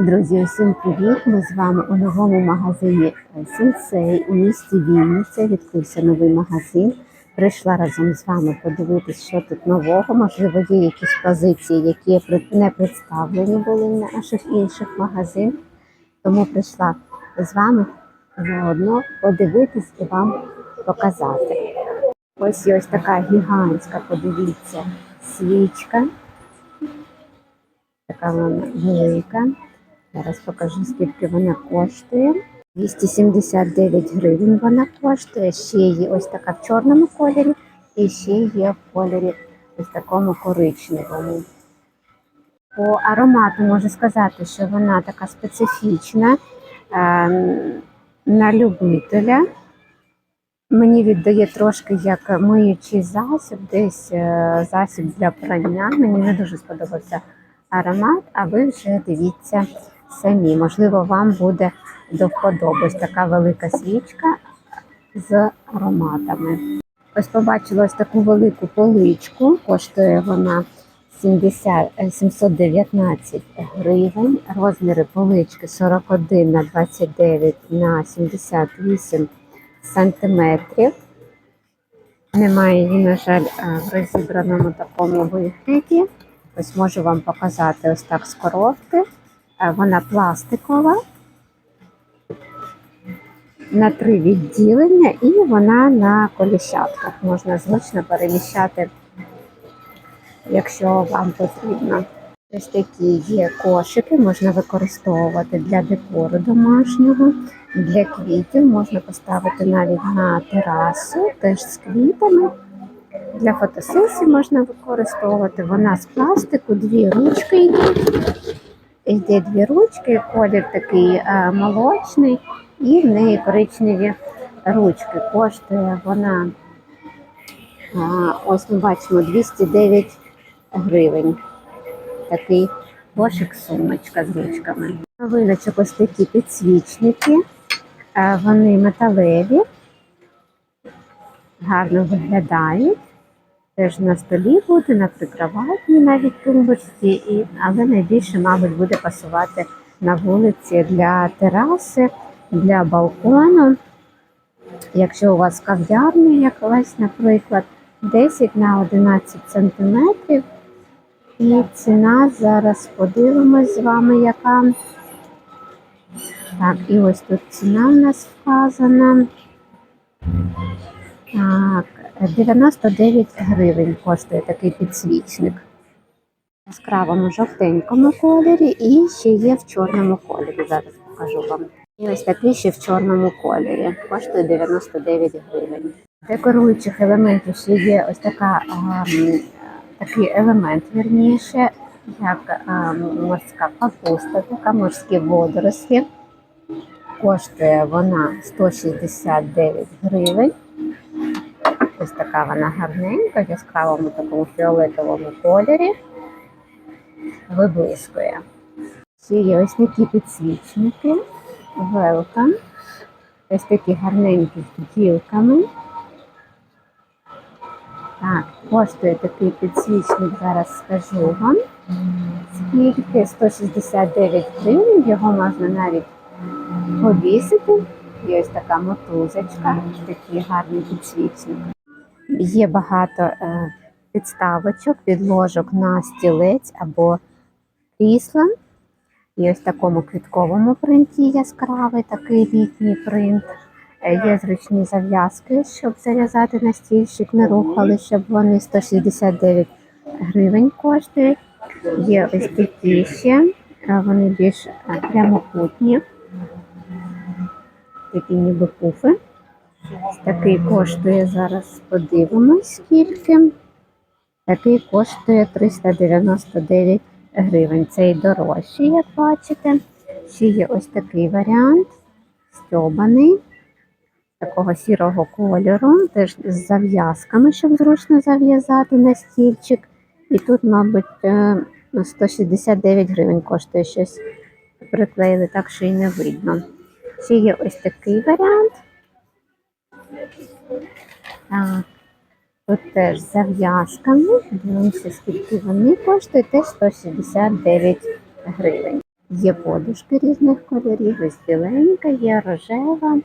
Друзі, усім привіт! Ми з вами у новому магазині Сенсей у місті Вінниця. Відкрився новий магазин. Прийшла разом з вами подивитись, що тут нового. Можливо, є якісь позиції, які не представлені були в наших інших магазинах. Тому прийшла з вами заодно подивитись і вам показати. Ось є ось така гігантська, подивіться, свічка. Така вона велика. Зараз покажу, скільки вона коштує. 279 гривень вона коштує. Ще є ось така в чорному кольорі, і ще є в кольорі ось такому коричневому. По аромату можу сказати, що вона така специфічна ем, на любителя. Мені віддає трошки як миючий засіб, десь е, засіб для прання. Мені не дуже сподобався аромат, а ви вже дивіться самі. Можливо, вам буде до вподоби ось така велика свічка з ароматами. Ось побачила ось таку велику поличку, коштує вона 70, е, 719 гривень. Розміри полички 41 на 29 на 78 сантиметрів. Немає її, на жаль, е, в розібраному такому вигляді. Ось можу вам показати ось так з коробки. Е, Вона пластикова на три відділення, і вона на коліщатках. Можна зручно переміщати, якщо вам потрібно. Ось такі є кошики, можна використовувати для декору домашнього, для квітів можна поставити навіть на терасу, теж з квітами. Для фотосесії можна використовувати. Вона з пластику, дві ручки йдуть. Йде дві ручки, колір такий е, молочний, і в неї коричневі ручки. Коштує вона, е, ось ми бачимо, 209 гривень. Такий кошик сумочка з ручками. Новиночок ось такі підсвічники. Е, Вони металеві, гарно виглядають. Теж на столі буде, на прикроватній навіть тумбочці, і, але найбільше, мабуть, буде пасувати на вулиці для тераси, для балкону. Якщо у вас кав'ярня якась, наприклад, 10 на 11 сантиметрів. І ціна зараз подивимось з вами, яка. Так, і ось тут ціна у нас вказана. Так, 99 гривень коштує такий підсвічник. В яскравому жовтенькому кольорі і ще є в чорному кольорі. Зараз покажу вам. І ось такий ще в чорному кольорі. Коштує 99 гривень. Декоруючих елементів ще є ось така, ем, такий елемент, вірніше, як ем, морська капуста, така морські водорослі. Коштує вона 169 гривень. Ось така вона гарненька, в яскравому такому фіолетовому кольорі. Виблискує. Ще є ось такі підсвічники. Welcome. Ось такі гарненькі з ділками. Так, коштує такий підсвічник, зараз скажу вам. Скільки 169 гривень, його можна навіть повісити. Є ось така мотузочка, такий гарний підсвічник. Є багато е, підставочок, підложок на стілець або крісла. І ось такому квітковому принті яскравий такий літній принт. Е, Є зручні зав'язки, щоб зав'язати на стільчик, не рухали, щоб вони 169 гривень коштують. Є ось такі ще, е, вони більш прямокутні, такі ніби пуфи. Такий коштує зараз, подивимось скільки. Такий коштує 399 гривень. Цей дорожчий, як бачите. Ще є ось такий варіант, стьобаний, такого сірого кольору, теж з зав'язками, щоб зручно зав'язати на стільчик. І тут, мабуть, е, 169 гривень коштує щось. Приклеїли так, що і не видно. Ще є ось такий варіант. Так. Тут теж зав'язками. Дивимося, скільки вони коштують, теж 169 гривень. Є подушки різних кольорів, ось біленька, є рожева.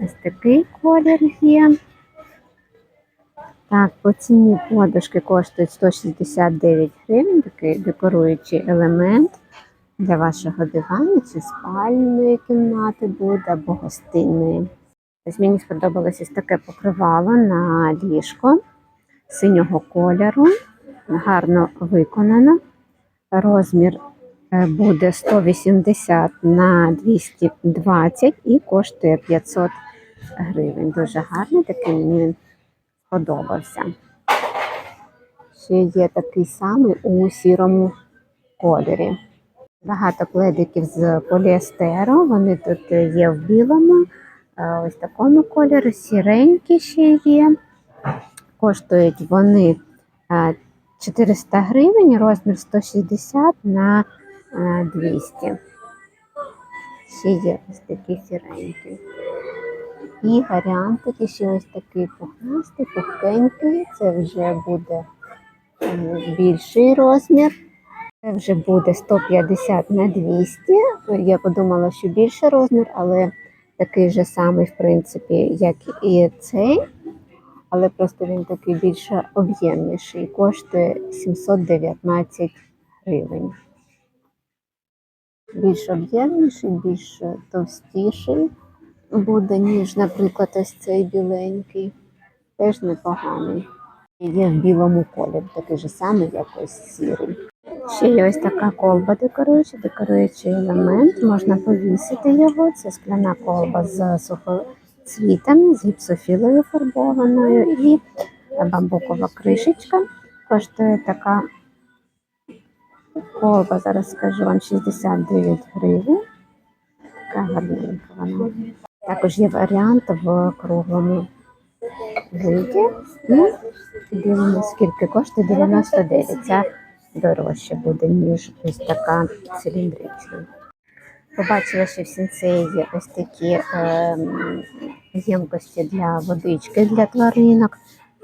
Ось такий колір є. Так, по ціні подушки коштують 169 гривень, такий декоруючий елемент для вашого дивану чи спальної кімнати буде або гостинної. Ось мені сподобалось ось таке покривало на ліжко синього кольору, гарно виконано. Розмір е, буде 180 на 220 і коштує 500 гривень. Дуже гарний, такий мені він сподобався. Ще є такий самий у сірому кольорі. Багато пледиків з поліестеру. Вони тут є в білому, е, ось такому кольорі, сіренькі ще є. Коштують вони е, 400 гривень, розмір 160 на е, 200. Ще є ось такі сіренькі. І варіантики ще ось такий пухнастий, пухкенький. Це вже буде е, більший розмір. Це вже буде 150 на 200. Я подумала, що більший розмір, але такий же самий, в принципі, як і цей. Але просто він такий більш об'ємніший. Коштує 719 гривень. Більш об'ємніший, більш товстіший буде, ніж, наприклад, ось цей біленький. Теж непоганий. Є в білому кольорі, такий же самий, як ось сірий. Ще є ось така колба декоруюча, декоруючий елемент. Можна повісити його. Це скляна колба з сухоцвітами, з гіпсофілою фарбованою і бамбукова кришечка. Коштує така колба, зараз скажу вам 69 гривень. Така гарненька вона. Також є варіант в круглому виді. І дивимося, скільки коштує 99. Ця дорожче буде, ніж ось така циліндрична. Побачила, що в сінцеї є ось такі ем, ємкості для водички для тваринок.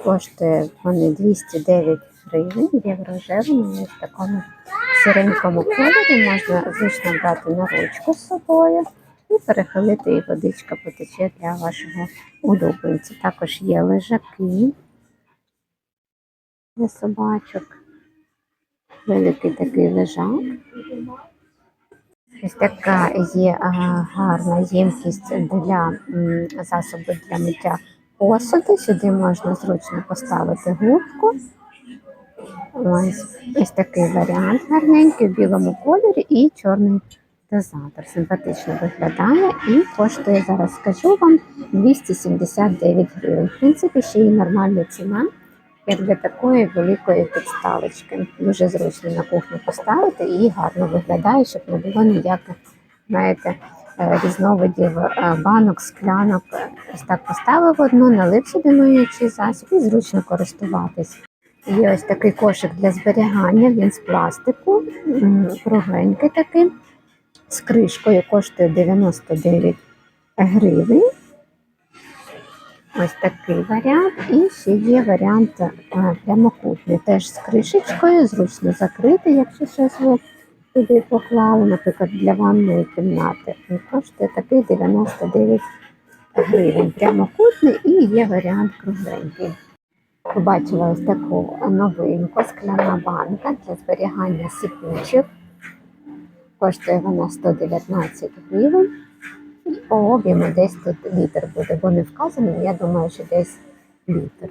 Коштує вони 209 гривень, є в в такому сіренькому кольорі. Можна зручно брати на ручку з собою і перехилити, і водичка потече для вашого улюбленця. Також є лежаки для собачок. Великий такий лежак. Ось така є гарна ємкість для засобу для миття посуду. Сюди можна зручно поставити губку. Ось, ось такий варіант гарненький в білому кольорі і чорний дозатор. Симпатично виглядає і коштує, зараз скажу вам, 279 гривень. В принципі, ще й нормальна ціна, як для такої великої підставочки. Дуже зручно на кухню поставити і гарно виглядає, щоб не було ніяких, знаєте, е, різновидів е, банок, склянок. Ось так поставив одну, налив сюди миючий засіб і зручно користуватись. Є ось такий кошик для зберігання, він з пластику, кругленький такий, з кришкою коштує 99 гривень. Ось такий варіант. І ще є варіант е, прямокутний, теж з кришечкою, зручно закрити, якщо щось ви туди поклали, наприклад, для ванної кімнати. Він коштує такий 99 гривень. Прямокутний і є варіант кругленький. Побачила ось таку новинку, скляна банка для зберігання сипучих. Коштує вона 119 гривень. По об'єму десь тут літр буде, бо не вказано, я думаю, що десь літр.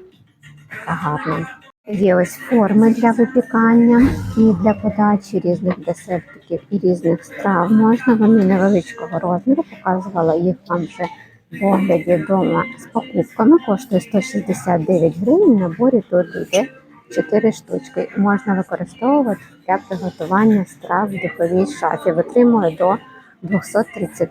Гарна. Є ось форми для випікання і для подачі різних десертиків і різних страв. Можна вони невеличкого розміру, показувала їх вам вже в огляді вдома з покупками. Коштує 169 гривень. Наборі тут йде 4 штучки. Можна використовувати для приготування страв в духовій шафі. Витримує до 230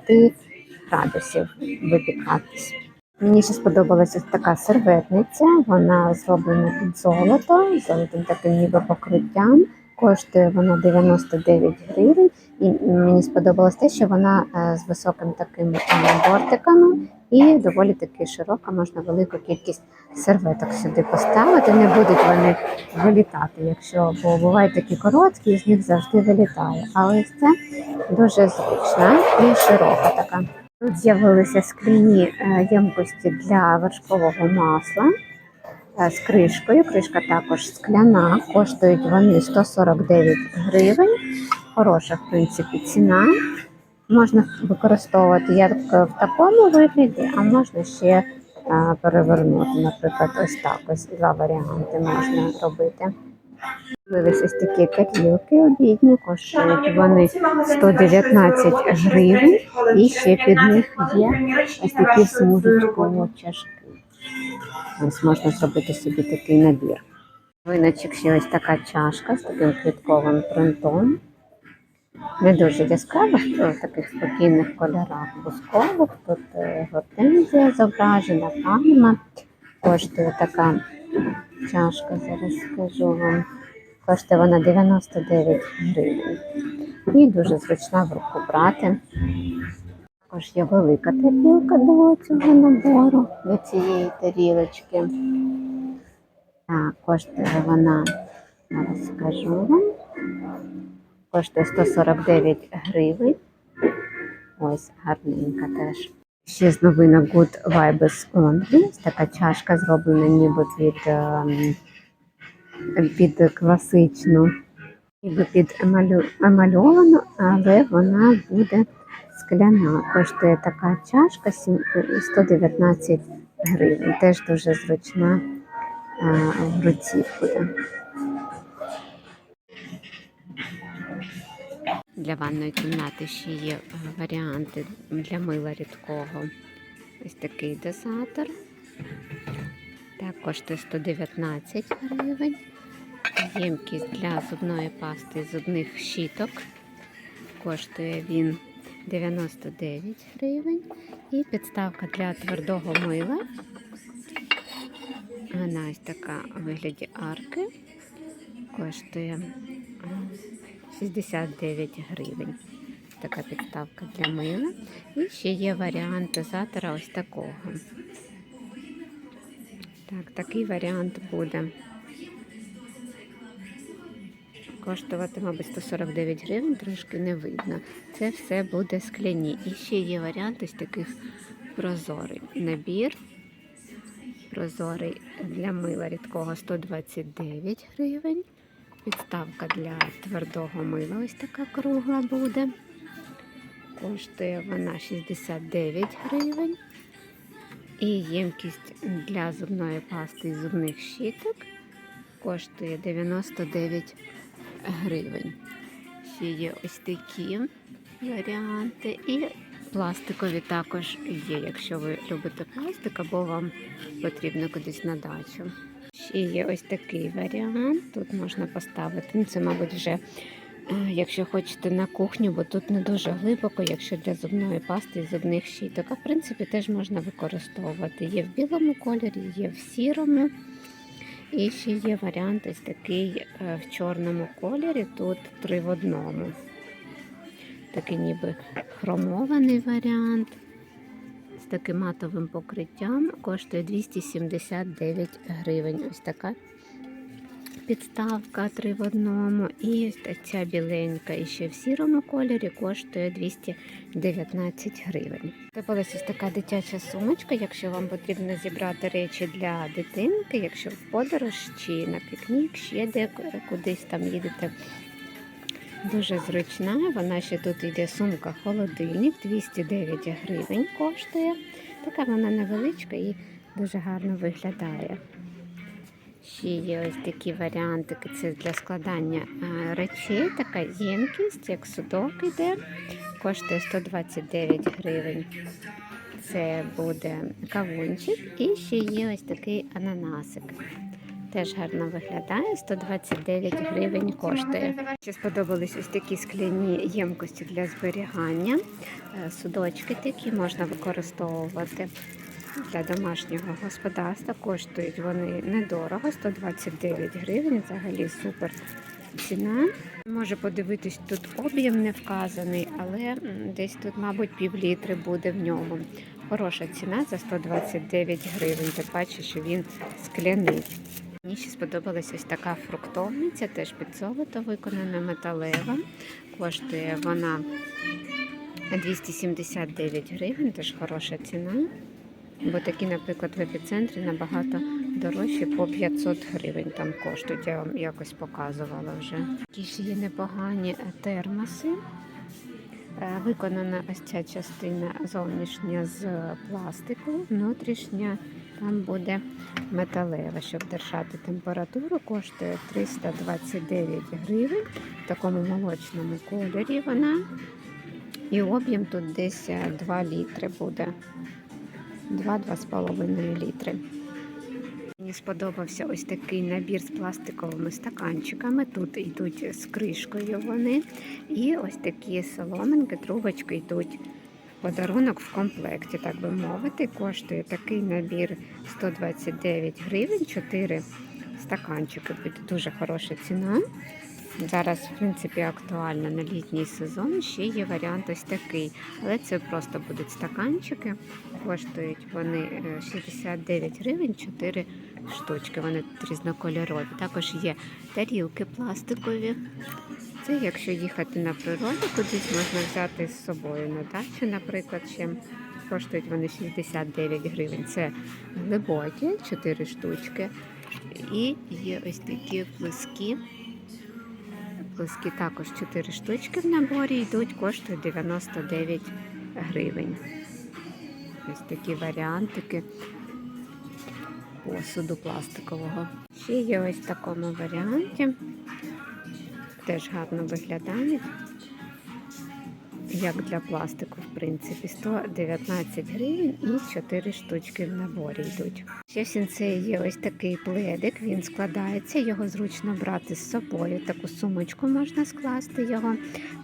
градусів випікатись. Мені ще сподобалася така серветниця. Вона зроблена під золото, золотим таким ніби покриттям. Коштує вона 99 гривень. І мені сподобалось те, що вона е, з високим таким е, бортиками І доволі таки широка, можна велику кількість серветок сюди поставити. Не будуть вони вилітати, якщо бо бувають такі короткі, і з них завжди вилітає. А ось це дуже зручна і широка така. Тут з'явилися скляні е, ємкості для вершкового масла е, з кришкою. Кришка також скляна, коштують вони 149 гривень. Хороша, в принципі, ціна. Можна використовувати як в такому вигляді, а можна ще е, перевернути. Наприклад, ось так. Ось два варіанти можна робити. З'явились ось такі тарілки обідні, коштують вони 119 гривень. І ще під них є ось такі смужечкові чашки. Ось можна зробити собі такий набір. Виначок ще ось така чашка з таким квітковим принтом. Не дуже яскравих, в таких спокійних кольорах бускових. Тут е, гортензія зображена, пальма. Коштує така чашка, зараз скажу вам. Коштує вона 99 гривень. І дуже зручна в руку брати. Також є велика тарілка до цього набору, до цієї тарілочки. Так, коштує вона, зараз скажу вам. Коштує 149 гривень. Ось гарненька теж. Ще з новинок Good Vibes. Ось Така чашка зроблена ніби під, ем, під класичну, ніби під емальовану, але вона буде скляна. Коштує така чашка 119 гривень. Теж дуже зручна е, в руці буде. Для ванної кімнати ще є е, варіанти для мила рідкого. Ось такий дозатор. Так, коштує 119 гривень. Ємкість для зубної пасти зубних щіток. Коштує він 99 гривень. І підставка для твердого мила. Вона ось така у вигляді арки. Коштує а, 69 гривень. Така підставка для мила. І ще є варіант дозатора ось такого. Так, такий варіант буде. Коштувати, мабуть, 149 гривень, трошки не видно. Це все буде скляні. І ще є варіант ось таких прозорий набір. Прозорий для мила рідкого 129 гривень. Підставка для твердого мила ось така кругла буде. Коштує вона 69 гривень. І ємкість для зубної пасти і зубних щіток коштує 99 гривень. Ще є ось такі варіанти. І пластикові також є, якщо ви любите пластик або вам потрібно кудись на дачу. Ще є ось такий варіант. Тут можна поставити. Ну, це, мабуть, вже е, якщо хочете на кухню, бо тут не дуже глибоко, якщо для зубної пасти і зубних щіток. А в принципі теж можна використовувати. Є в білому кольорі, є в сірому. І ще є варіант ось такий е, в чорному кольорі. Тут три в одному. Такий ніби хромований варіант таким матовим покриттям коштує 279 гривень. Ось така підставка 3 в одному. І ця біленька і ще в сірому кольорі коштує 219 гривень. Трапилася ось така дитяча сумочка, якщо вам потрібно зібрати речі для дитинки, якщо в подорож чи на пікнік, ще де кудись там їдете. Дуже зручна, вона ще тут йде сумка холодильник, 209 гривень коштує. Така вона невеличка і дуже гарно виглядає. Ще є ось такі варіантики, це для складання е, речей. Така ємкість, як судок іде, коштує 129 гривень. Це буде кавунчик. І ще є ось такий ананасик. Теж гарно виглядає, 129 гривень коштує. Ще сподобались ось такі скляні ємкості для зберігання. Е, Судочки такі можна використовувати для домашнього господарства. Коштують вони недорого, 129 гривень. Взагалі супер ціна. Може подивитись, тут об'єм не вказаний, але десь тут, мабуть, пів літри буде в ньому. Хороша ціна за 129 гривень. Ти бачиш, що він скляний. Мені ще сподобалась ось така фруктовниця, теж під золото виконана металева. Коштує вона 279 гривень, теж хороша ціна. Бо такі, наприклад, в епіцентрі набагато дорожчі по 500 гривень там коштують. Я вам якось показувала вже. Такі ж є непогані термоси. Е, Виконана ось ця частина зовнішня з пластику, внутрішня там буде металева, щоб держати температуру, коштує 329 гривень в такому молочному кольорі вона. І об'єм тут десь е, 2 літри буде. 2-2,5 літри. Мені сподобався ось такий набір з пластиковими стаканчиками. Тут йдуть з кришкою вони. І ось такі соломинки, трубочки йдуть подарунок в комплекті, так би мовити. Коштує такий набір 129 гривень, 4 стаканчики. Буде дуже хороша ціна. Зараз, в принципі, актуально на літній сезон. Ще є варіант ось такий. Але це просто будуть стаканчики. Коштують вони е, 69 гривень 4 штучки. Вони різнокольорові. Також є тарілки пластикові. Це якщо їхати на природу, кудись можна взяти з собою на дачу, наприклад, ще коштують вони 69 гривень. Це глибокі 4 штучки. І є ось такі плоскі. Плоскі також 4 штучки в наборі йдуть, коштують 99 гривень. Ось такі варіантики посуду пластикового. Ще є ось в такому варіанті. Теж гарно виглядають. Як для пластику, в принципі, 119 гривень і 4 штучки в наборі йдуть. Ще в сінцеї є ось такий пледик, він складається, його зручно брати з собою. Таку сумочку можна скласти його.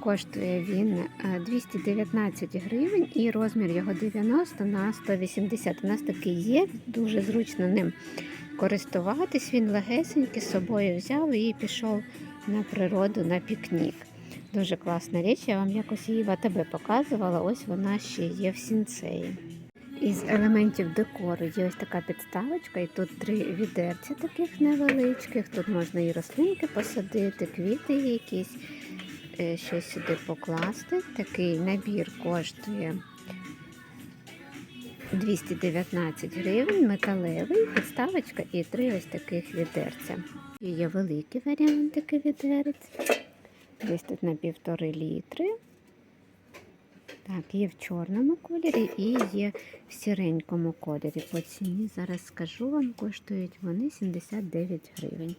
Коштує він е, 219 гривень і розмір його 90 на 180. У нас такий є, дуже зручно ним користуватись. Він легесенький з собою взяв і пішов на природу на пікнік. Дуже класна річ, я вам якось її в АТБ показувала, ось вона ще є в сінцеї. Із елементів декору є ось така підставочка, і тут три відерця таких невеличких. Тут можна і рослинки посадити, квіти якісь, е, щось сюди покласти. Такий набір коштує 219 гривень, металевий, підставочка і три ось таких відерця. Є великі такий відерець. Десь тут на півтори літри. Так, є в чорному кольорі і є в сіренькому кольорі. По ціні зараз скажу вам, коштують вони 79 гривень.